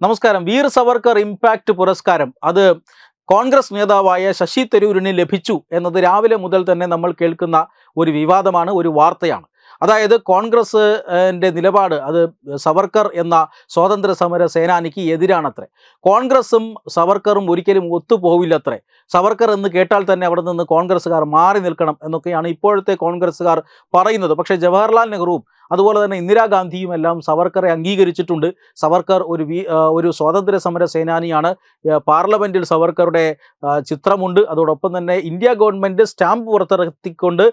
നമസ്കാരം. വീർ സവർക്കർ ഇമ്പാക്ട് പുരസ്കാരം. അത് കോൺഗ്രസ് നേതാവായ ശശി തരൂരിന് ലഭിച്ചു എന്നത് രാവിലെ മുതൽ തന്നെ നമ്മൾ കേൾക്കുന്ന ഒരു വിവാദമാണ് ഒരു വാർത്തയാണ്. അതായത് കോൺഗ്രസ് ന്റെ നിലപാട് അത് സവർക്കർ എന്ന സ്വാതന്ത്ര്യ സമര സേനാനിക്ക് എതിരാണത്രേ. കോൺഗ്രസും സവർക്കറും ഒരിക്കലും ഒത്തുപോവില്ലത്രേ. സവർക്കർ എന്ന് കേട്ടാൽ തന്നെ അവിടെ നിന്ന് കോൺഗ്രസ്സുകാർ മാറി നിൽക്കണം എന്നൊക്കെയാണ് ഇപ്പോഴത്തെ കോൺഗ്രസ്സുകാർ പറയുന്നത്. പക്ഷേ ജവഹർലാൽ നെഹ്റുവും അതുപോലെ തന്നെ ഇന്ദിരാഗാന്ധിയും എല്ലാം സവർക്കറെ അംഗീകരിച്ചിട്ടുണ്ട്. സവർക്കർ ഒരു ഒരു സ്വാതന്ത്ര്യ സമര സേനാനിയാണ്. പാർലമെന്റിൽ സവർക്കറുടെ ചിത്രമുണ്ട്. അതോടൊപ്പം തന്നെ ഇന്ത്യ ഗവൺമെന്റ് സ്റ്റാമ്പ് പുറത്തിറക്കിക്കൊണ്ട്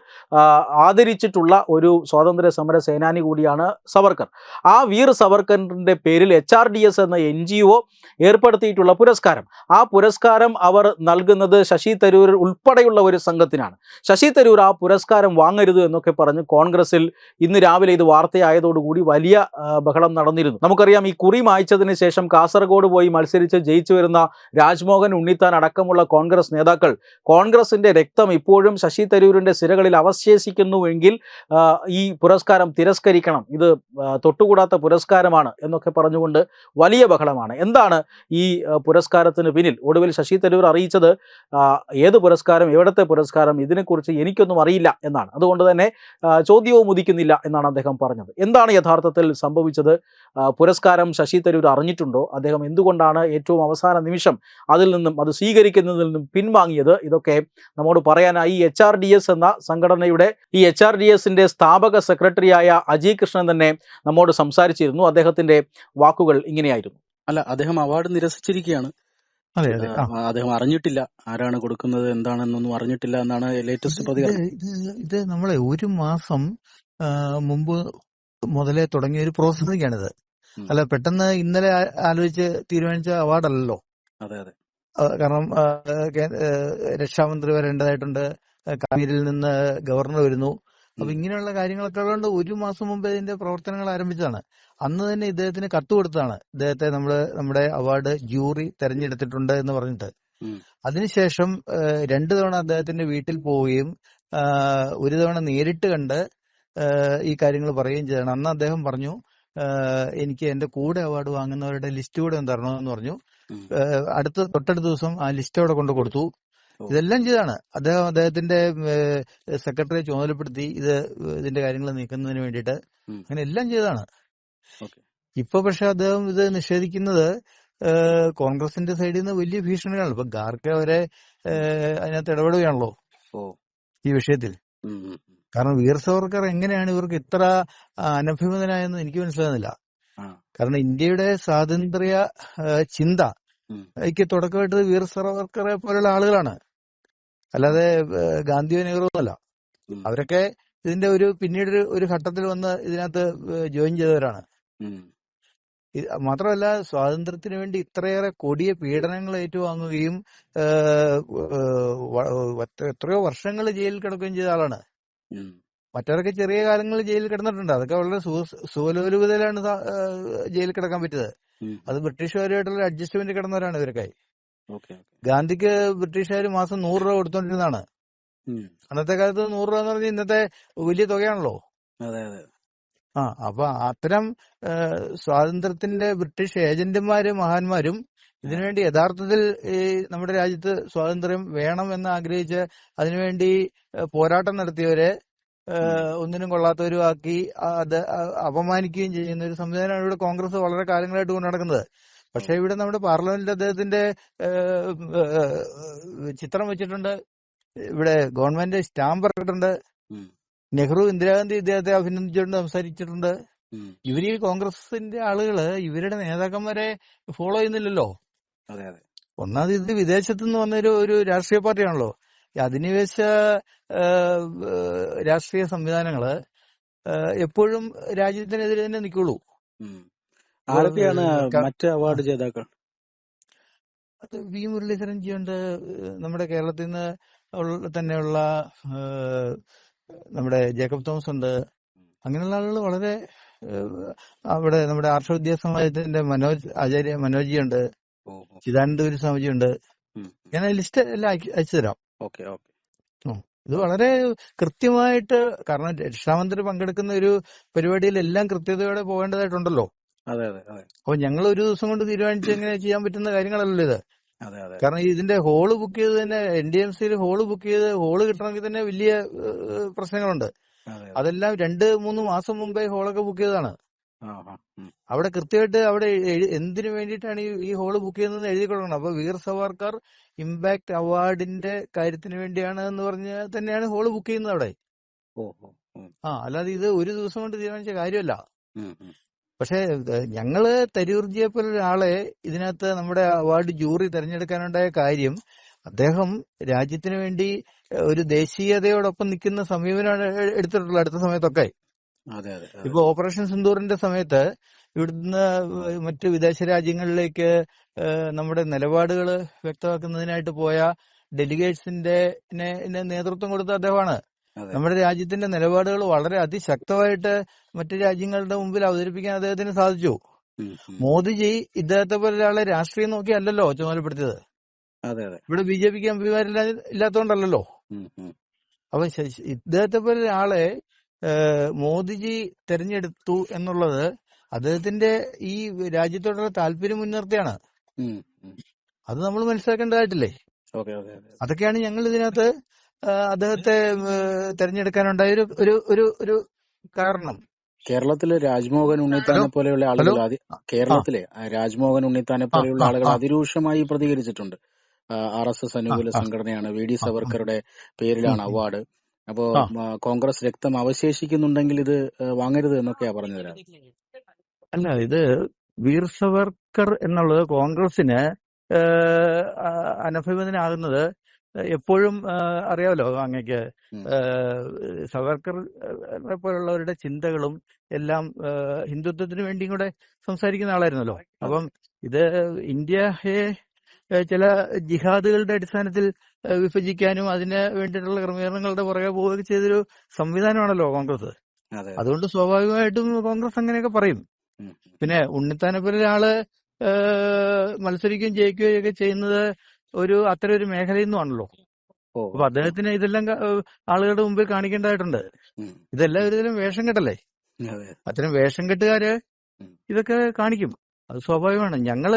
ആദരിച്ചിട്ടുള്ള ഒരു സ്വാതന്ത്ര്യ സമര സേനാനി കൂടിയാണ് സവർക്കർ. ആ വീർ സവർക്കറിന്റെ പേരിൽ എച്ച് ആർ ഡി എസ് എന്ന എൻ ജി ഒ ഏർപ്പെടുത്തിയിട്ടുള്ള പുരസ്കാരം. ആ പുരസ്കാരം അവർ നൽകുന്നത് ശശി തരൂർ ഉൾപ്പെടെയുള്ള ഒരു സംഘത്തിനാണ്. ശശി തരൂർ ആ പുരസ്കാരം വാങ്ങരുത് എന്നൊക്കെ പറഞ്ഞ് കോൺഗ്രസിൽ ഇന്ന് രാവിലെ ഇത് വാർത്തയായതോടുകൂടി വലിയ ബഹളം നടന്നിരുന്നു. നമുക്കറിയാം ഈ കുറി മായ്ച്ചതിന് ശേഷം കാസർഗോഡ് പോയി മത്സരിച്ച് ജയിച്ചു വരുന്ന രാജ്മോഹൻ ഉണ്ണിത്താൻ അടക്കമുള്ള കോൺഗ്രസ് നേതാക്കൾ കോൺഗ്രസിന്റെ രക്തം ഇപ്പോഴും ശശി തരൂരിന്റെ സിരകളിൽ അവശേഷിക്കുന്നുവെങ്കിൽ ഈ പുരസ്കാരം തിരസ്കരിക്കണം. ഇത് തൊട്ടുകൂടാത്ത പുരസ്കാരമാണ് എന്നൊക്കെ പറഞ്ഞുകൊണ്ട് വലിയ ബഹളമാണ്. എന്താണ് ഈ പുരസ്കാരത്തിന് പിന്നിൽ? ഒടുവിൽ ശശി തരൂർ അറിയിച്ചത് ഏത് പുരസ്കാരം എവിടത്തെ പുരസ്കാരം ഇതിനെക്കുറിച്ച് എനിക്കൊന്നും അറിയില്ല എന്നാണ്. അതുകൊണ്ട് തന്നെ ചോദ്യവും ഉദിക്കുന്നില്ല എന്നാണ് അദ്ദേഹം പറഞ്ഞത്. എന്താണ് യഥാർത്ഥത്തിൽ സംഭവിച്ചത്? പുരസ്കാരം ശശി തരൂർ അറിഞ്ഞിട്ടുണ്ടോ? അദ്ദേഹം എന്തുകൊണ്ടാണ് ഏറ്റവും അവസാന നിമിഷം അതിൽ നിന്നും അത് സ്വീകരിക്കുന്നതിൽ നിന്നും പിൻവാങ്ങിയത്? ഇതൊക്കെ നമ്മോട് പറയാനായി എച്ച് ആർ ഡി എസ് എന്ന സംഘടനയുടെ ഈ എച്ച് ആർ ഡി എസിന്റെ സ്ഥാപക സെക്രട്ടറിയായ അജി കൃഷ്ണൻ തന്നെ നമ്മോട് സംസാരിച്ചിരുന്നു. അദ്ദേഹത്തിന്റെ വാക്കുകൾ ഇങ്ങനെയായിരുന്നു. അല്ല അദ്ദേഹം അവാർഡ് നിരസിച്ചിരിക്കുകയാണ്. അദ്ദേഹം അറിഞ്ഞിട്ടില്ല ആരാണ് കൊടുക്കുന്നത് എന്താണെന്നൊന്നും അറിഞ്ഞിട്ടില്ല എന്നാണ് ലേറ്റസ്റ്റ് പ്രതികരണം. ഇത് നമ്മളെ ഒരു മാസം മുമ്പ് മുതലേ തുടങ്ങിയ ഒരു പ്രോസസ്സിംഗാണിത്. അല്ല പെട്ടെന്ന് ഇന്നലെ ആലോചിച്ച് തീരുമാനിച്ച അവാർഡല്ലല്ലോ. അതെ അതെ. കാരണം രക്ഷാമന്ത്രി വരേണ്ടതായിട്ടുണ്ട്. കാശ്മീരിൽ നിന്ന് ഗവർണർ വരുന്നു. അപ്പൊ. ഇങ്ങനെയുള്ള കാര്യങ്ങളൊക്കെ ഉള്ളതുകൊണ്ട് ഒരു മാസം മുമ്പ് ഇതിന്റെ പ്രവർത്തനങ്ങൾ ആരംഭിച്ചതാണ് അന്ന് തന്നെ ഇദ്ദേഹത്തിന് കത്ത് കൊടുത്തതാണ് ഇദ്ദേഹത്തെ നമ്മൾ നമ്മുടെ അവാർഡ് ജൂറി തെരഞ്ഞെടുത്തിട്ടുണ്ട് എന്ന് പറഞ്ഞിട്ട്. അതിനുശേഷം രണ്ടു തവണ അദ്ദേഹത്തിന്റെ വീട്ടിൽ പോവുകയും ഒരു തവണ നേരിട്ട് കണ്ട് ഈ കാര്യങ്ങൾ പറയുകയും ചെയ്യണം അന്ന് അദ്ദേഹം പറഞ്ഞു എനിക്ക് എന്റെ കൂടെ അവാർഡ് വാങ്ങുന്നവരുടെ ലിസ്റ്റ് കൂടെ ഒന്ന് തരണമെന്ന് പറഞ്ഞു അടുത്ത തൊട്ടടുത്ത ദിവസം ആ ലിസ്റ്റ് അവിടെ കൊണ്ട് കൊടുത്തു. ഇതെല്ലാം ചെയ്താണ് അദ്ദേഹം അദ്ദേഹത്തിന്റെ സെക്രട്ടറിയെ ചുമതലപ്പെടുത്തി ഇത് ഇതിന്റെ കാര്യങ്ങൾ നീക്കുന്നതിന് വേണ്ടിയിട്ട് അങ്ങനെ എല്ലാം ചെയ്താണ് ഇപ്പൊ പക്ഷെ അദ്ദേഹം ഇത് നിഷേധിക്കുന്നത് കോൺഗ്രസിന്റെ സൈഡിൽ നിന്ന് വലിയ ഭീഷണികളാണ്. ഇപ്പൊ ഗാർക്കെ അവരെ അതിനകത്ത് ഇടപെടുകയാണല്ലോ ഈ വിഷയത്തിൽ. കാരണം വീർ സവർക്കർ എങ്ങനെയാണ് ഇവർക്ക് ഇത്ര അനഭിമതനായെന്ന് എനിക്ക് മനസ്സിലാകുന്നില്ല. കാരണം ഇന്ത്യയുടെ സ്വാതന്ത്ര്യ ചിന്ത ക്ക് തുടക്കമായിട്ട് വീർ സവർക്കറെ പോലുള്ള ആളുകളാണ്. അല്ലാതെ ഗാന്ധിയോ നെഹ്റുവോ അല്ല അവരൊക്കെ ഇതിന്റെ ഒരു പിന്നീട് ഒരു- ഘട്ടത്തിൽ വന്ന് ഇതിനകത്ത് ജോയിൻ ചെയ്തവരാണ്. മാത്രമല്ല സ്വാതന്ത്ര്യത്തിന് വേണ്ടി ഇത്രയേറെ കൊടിയ പീഡനങ്ങൾ ഏറ്റുവാങ്ങുകയും എത്രയോ വർഷങ്ങൾ ജയിലിൽ കിടക്കുകയും ചെയ്ത ആളാണ്. മറ്റവരൊക്കെ ചെറിയ കാലങ്ങളിൽ ജയിലിൽ കിടന്നിട്ടുണ്ട്. അതൊക്കെ വളരെ സുഖലോലുപതയിലാണ് ജയിലിൽ കിടക്കാൻ പറ്റിയത്. അത് ബ്രിട്ടീഷുകാരുമായിട്ടുള്ള അഡ്ജസ്റ്റ്മെന്റ് കിടന്നവരാണ് ഇവരൊക്കെ. ഗാന്ധിക്ക് ബ്രിട്ടീഷുകാർ മാസം നൂറ് രൂപ കൊടുത്തോണ്ടിരുന്നതാണ്. അന്നത്തെ കാലത്ത് നൂറ് രൂപ എന്ന് പറഞ്ഞാൽ ഇന്നത്തെ വലിയ തുകയാണല്ലോ. ആ അപ്പൊ അത്തരം സ്വാതന്ത്ര്യത്തിന്റെ ബ്രിട്ടീഷ് ഏജന്റുമാരും മഹാന്മാരും ഇതിനുവേണ്ടി യഥാർത്ഥത്തിൽ ഈ നമ്മുടെ രാജ്യത്ത് സ്വാതന്ത്ര്യം വേണം എന്ന് ആഗ്രഹിച്ച് അതിനുവേണ്ടി പോരാട്ടം നടത്തിയവരെ ഒന്നിനും കൊള്ളാത്തവരും ആക്കി അത് അപമാനിക്കുകയും ചെയ്യുന്ന ഒരു സംവിധാനമാണ് ഇവിടെ കോൺഗ്രസ് വളരെ കാലങ്ങളായിട്ട് കൊണ്ട് നടക്കുന്നത്. പക്ഷെ ഇവിടെ നമ്മുടെ പാർലമെന്റിൽ അദ്ദേഹത്തിന്റെ ചിത്രം വെച്ചിട്ടുണ്ട്. ഇവിടെ ഗവൺമെന്റ് സ്റ്റാമ്പ് ഇറക്കിയിട്ടുണ്ട്. നെഹ്റു ഇന്ദിരാഗാന്ധി ഇദ്ദേഹത്തെ അഭിനന്ദിച്ചുകൊണ്ട് സംസാരിച്ചിട്ടുണ്ട്. ഇവർ ഈ കോൺഗ്രസിന്റെ ആളുകൾ ഇവരുടെ നേതാക്കന്മാരെ ഫോളോ ചെയ്യുന്നില്ലല്ലോ. ഒന്നാമത് ഇത് വിദേശത്തുനിന്ന് വന്നൊരു ഒരു രാഷ്ട്രീയ പാർട്ടിയാണല്ലോ. ഈ അധിനിവേശ രാഷ്ട്രീയ സംവിധാനങ്ങൾ എപ്പോഴും രാജ്യത്തിനെതിരെ തന്നെ നിൽക്കുള്ളൂ ഉം. ആരൊക്കെയാണ് മറ്റ് അവാർഡ് ജേതാക്കൾ? അത് വി മുരളീധരൻ ഉണ്ട് നമ്മുടെ കേരളത്തിൽ നിന്ന് തന്നെയുള്ള നമ്മുടെ ജേക്കബ് തോമസ് ഉണ്ട്. അങ്ങനെയുള്ള ആളുകൾ വളരെ അവിടെ നമ്മുടെ ആർഷ വിദ്യാസമാജത്തിന്റെ മനോജ് ആചാര്യ മനോജ് ഉണ്ട്. ചിദാനന്ദപുരി സ്വാമിജി ഉണ്ട് ഞാൻ ലിസ്റ്റ് എല്ലാം അയച്ചു തരാം ഓക്കെ ഓക്കെ. ഇത് വളരെ കൃത്യമായിട്ട് കാരണം രക്ഷാമന്ത്രി പങ്കെടുക്കുന്ന ഒരു പരിപാടിയിൽ എല്ലാം കൃത്യതയോടെ പോകേണ്ടതായിട്ടുണ്ടല്ലോ. അതെ അതെ അതെ. അപ്പൊ ഞങ്ങൾ ഒരു ദിവസം കൊണ്ട് തീരുമാനിച്ച് എങ്ങനെ ചെയ്യാൻ പറ്റുന്ന കാര്യങ്ങളല്ലല്ലോ ഇത്. കാരണം ഇതിന്റെ ഹോൾ ബുക്ക് ചെയ്ത് തന്നെ എൻ ഡി എം സിയിൽ ഹോൾ ബുക്ക് ചെയ്ത് ഹോൾ കിട്ടണമെങ്കിൽ തന്നെ വലിയ പ്രശ്നങ്ങളുണ്ട്. അതെ അതെല്ലാം രണ്ട് മൂന്ന് മാസം മുമ്പേ ഹോളൊക്കെ ബുക്ക് ചെയ്തതാണ്. അവിടെ കൃത്യമായിട്ട് അവിടെ എന്തിനു വേണ്ടിയിട്ടാണ് ഈ ഹോൾ ബുക്ക് ചെയ്യുന്നത് എഴുതി കൊടുക്കണം. അപ്പൊ വീർ സവാർക്കാർ ഇമ്പാക്ട് അവാർഡിന്റെ കാര്യത്തിന് വേണ്ടിയാണ് എന്ന് പറഞ്ഞ് തന്നെയാണ് ഹോൾ ബുക്ക് ചെയ്യുന്നത് അവിടെ. ആ അല്ലാതെ ഇത് ഒരു ദിവസം കൊണ്ട് തീരുമാനിച്ച കാര്യമല്ല. പക്ഷേ ഞങ്ങൾ തരൂർജിയെ പോലെ ഒരാളെ ഇതിനകത്ത് നമ്മുടെ അവാർഡ് ജൂറി തെരഞ്ഞെടുക്കാനുണ്ടായ കാര്യം അദ്ദേഹം രാജ്യത്തിന് വേണ്ടി ഒരു ദേശീയതയോടൊപ്പം നിൽക്കുന്ന സമീപനമാണ് എടുത്തിട്ടുള്ളത് അടുത്ത സമയത്തൊക്കെ. ഇപ്പൊ ഓപ്പറേഷൻ സിന്ദൂറിന്റെ സമയത്ത് ഇവിടുന്ന് മറ്റു വിദേശ രാജ്യങ്ങളിലേക്ക് നമ്മുടെ നിലപാടുകൾ വ്യക്തമാക്കുന്നതിനായിട്ട് പോയ ഡെലിഗേറ്റ്സിന്റെ നേതൃത്വം കൊടുത്ത അദ്ദേഹമാണ്. നമ്മുടെ രാജ്യത്തിന്റെ നിലപാടുകൾ വളരെ അതിശക്തമായിട്ട് മറ്റു രാജ്യങ്ങളുടെ മുമ്പിൽ അവതരിപ്പിക്കാൻ അദ്ദേഹത്തിന് സാധിച്ചു. മോദിജി ഇദ്ദേഹത്തെ പോലെ ഒരാളെ രാഷ്ട്രീയം നോക്കി അല്ലല്ലോ ചുമതലപ്പെടുത്തിയത്. ഇവിടെ ബി ജെ പിക്ക് എം പിമാരില്ലാത്തോണ്ടല്ലോ. അപ്പൊ ഇദ്ദേഹത്തെ പോലെ ഒരാളെ മോദിജി തെരഞ്ഞെടുത്തു എന്നുള്ളത് അദ്ദേഹത്തിന്റെ ഈ രാജ്യത്തോടുള്ള താല്പര്യം മുൻനിർത്തിയാണ്. അത് നമ്മൾ മനസ്സിലാക്കേണ്ടതായിട്ടില്ലേ? അതൊക്കെയാണ് ഞങ്ങൾ ഇതിനകത്ത് അദ്ദേഹത്തെ തെരഞ്ഞെടുക്കാനുണ്ടായ ഒരു ഒരു ഒരു ഒരു കാരണം. കേരളത്തിലെ രാജ്മോഹൻ ഉണ്ണിത്താനെ പോലെയുള്ള ആളുകൾ കേരളത്തിലെ രാജ്മോഹൻ ഉണ്ണിത്താനെ പോലെയുള്ള ആളുകൾ അതിരൂക്ഷമായി പ്രതികരിച്ചിട്ടുണ്ട്. ആർ എസ് എസ് അനുകൂല സംഘടനയാണ്. വി ഡി സവർക്കറുടെ പേരിലാണ് അവാർഡ്. അപ്പോ കോൺഗ്രസ് രക്തം അവശേഷിക്കുന്നുണ്ടെങ്കിൽ ഇത് വാങ്ങരുത് എന്നൊക്കെയാ പറഞ്ഞു തരാം അല്ല ഇത് വീർ സവർക്കർ എന്നുള്ളത് കോൺഗ്രസിന് അനഭിമതനാകുന്നത് എപ്പോഴും അറിയാമല്ലോ അങ്ങക്ക്. സവർക്കർ പോലുള്ളവരുടെ ചിന്തകളും എല്ലാം ഹിന്ദുത്വത്തിന് വേണ്ടിയും കൂടെ സംസാരിക്കുന്ന ആളായിരുന്നല്ലോ. അപ്പം ഇത് ഇന്ത്യയെ ചില ജിഹാദുകളുടെ അടിസ്ഥാനത്തിൽ വിഭജിക്കാനും അതിന് വേണ്ടിയിട്ടുള്ള ക്രമീകരണങ്ങളുടെ പുറകെ പോവുകയൊക്കെ ചെയ്തൊരു സംവിധാനമാണല്ലോ കോൺഗ്രസ്. അതെ അതെ. അതുകൊണ്ട് സ്വാഭാവികമായിട്ടും കോൺഗ്രസ് അങ്ങനെയൊക്കെ പറയും. പിന്നെ ഉണ്ണിത്താനെ പോലെ ഒരാൾ മത്സരിക്കുകയും ജയിക്കുകയും ഒക്കെ ചെയ്യുന്നത് ഒരു അത്തരം ഒരു മേഖലയിൽ നിന്നുമാണല്ലോ. അപ്പൊ അദ്ദേഹത്തിന് ഇതെല്ലാം ആളുകളുടെ മുമ്പിൽ കാണിക്കേണ്ടതായിട്ടുണ്ട്. ഇതെല്ലാം ഒരുതരം വേഷം കെട്ടല്ലേ? അതെ അത്തരം വേഷം കെട്ടുകാര് ഇതൊക്കെ കാണിക്കും. അത് സ്വാഭാവികമാണ്. ഞങ്ങൾ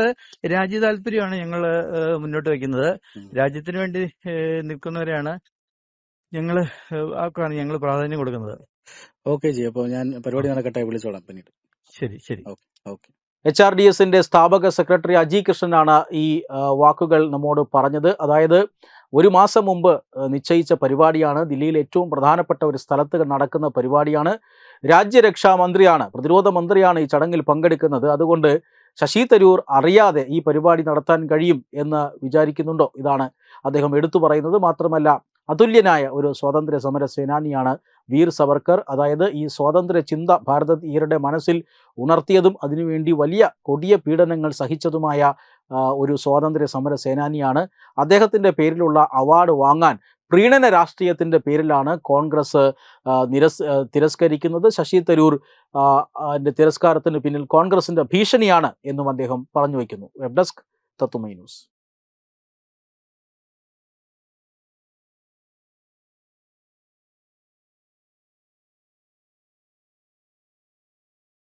രാജ്യ താല്പര്യമാണ് ഞങ്ങൾ മുന്നോട്ട് വെക്കുന്നത് രാജ്യത്തിന് വേണ്ടി നിൽക്കുന്നവരെയാണ് ഞങ്ങൾ ആക്കാണ് ആർക്കാണ് ഞങ്ങൾ പ്രാധാന്യം കൊടുക്കുന്നത്. ഓക്കെ ജി. അപ്പൊ ഞാൻ പരിപാടി നടക്കട്ടെ വിളിച്ചോളാം പിന്നീട്. ശരി ശരി. ഓക്കെ. എച്ച് ആർ ഡി എസിന്റെ സ്ഥാപക സെക്രട്ടറി അജി കൃഷ്ണനാണ് ഈ വാക്കുകൾ നമ്മോട് പറഞ്ഞത്. അതായത് ഒരു മാസം മുമ്പ് നിശ്ചയിച്ച പരിപാടിയാണ് ദില്ലിയിൽ ഏറ്റവും പ്രധാനപ്പെട്ട ഒരു സ്ഥലത്ത് നടക്കുന്ന പരിപാടിയാണ്. രാജ്യരക്ഷാ മന്ത്രിയാണ് പ്രതിരോധ മന്ത്രിയാണ് ഈ ചടങ്ങിൽ പങ്കെടുക്കുന്നത്. അതുകൊണ്ട് ശശി തരൂർ അറിയാതെ ഈ പരിപാടി നടത്താൻ കഴിയും എന്ന് വിചാരിക്കുന്നുണ്ടോ? ഇതാണ് അദ്ദേഹം എടുത്തു പറയുന്നത്. മാത്രമല്ല അതുല്യനായ ഒരു സ്വാതന്ത്ര്യ സമര സേനാനിയാണ് വീർ സവർക്കർ. അതായത് ഈ സ്വാതന്ത്ര്യ ചിന്ത ഭാരതീയരുടെ മനസ്സിൽ ഉണർത്തിയതും അതിനുവേണ്ടി വലിയ കൊടിയ പീഡനങ്ങൾ സഹിച്ചതുമായ ഒരു സ്വാതന്ത്ര്യ സമര സേനാനിയാണ്. അദ്ദേഹത്തിന്റെ പേരിലുള്ള അവാർഡ് വാങ്ങാൻ പ്രീണന രാഷ്ട്രീയത്തിന്റെ പേരിലാണ് കോൺഗ്രസ് നിരസ് തിരസ്കരിക്കുന്നത്. ശശി തരൂർ തിരസ്കാരത്തിന് പിന്നിൽ കോൺഗ്രസിന്റെ ഭീഷണിയാണ് എന്നും അദ്ദേഹം പറഞ്ഞു വയ്ക്കുന്നു. വെബ് ഡെസ്ക് തത്തുമൈ ന്യൂസ്.